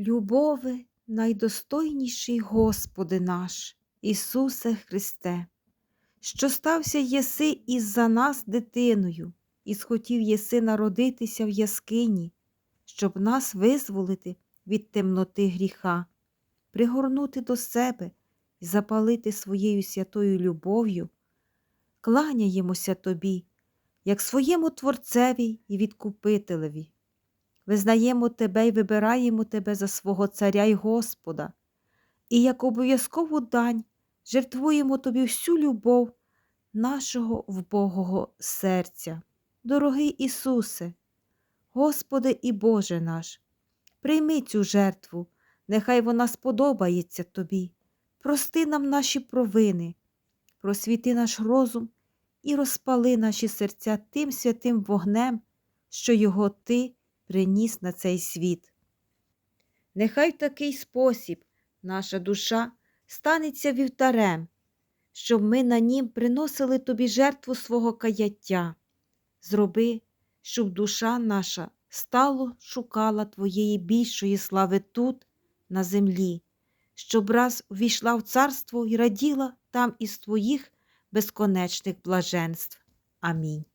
Любове, найдостойніший Господи наш, Ісусе Христе, що стався єси із-за нас дитиною, і схотів єси народитися в яскині, щоб нас визволити від темноти гріха, пригорнути до себе і запалити своєю святою любов'ю, кланяємося Тобі, як своєму Творцеві і Відкупителеві. Визнаємо Тебе і вибираємо Тебе за свого Царя й Господа, і як обов'язкову дань жертвуємо Тобі всю любов нашого вбогого серця. Дорогий Ісусе, Господи і Боже наш, прийми цю жертву, нехай вона сподобається Тобі, прости нам наші провини, просвіти наш розум і розпали наші серця тим святим вогнем, що його Ти приніс на цей світ. Нехай в такий спосіб наша душа станеться вівтарем, щоб ми на нім приносили тобі жертву свого каяття. Зроби, щоб душа наша стало шукала твоєї більшої слави тут, на землі, щоб раз увійшла в царство і раділа там із твоїх безконечних блаженств. Амінь.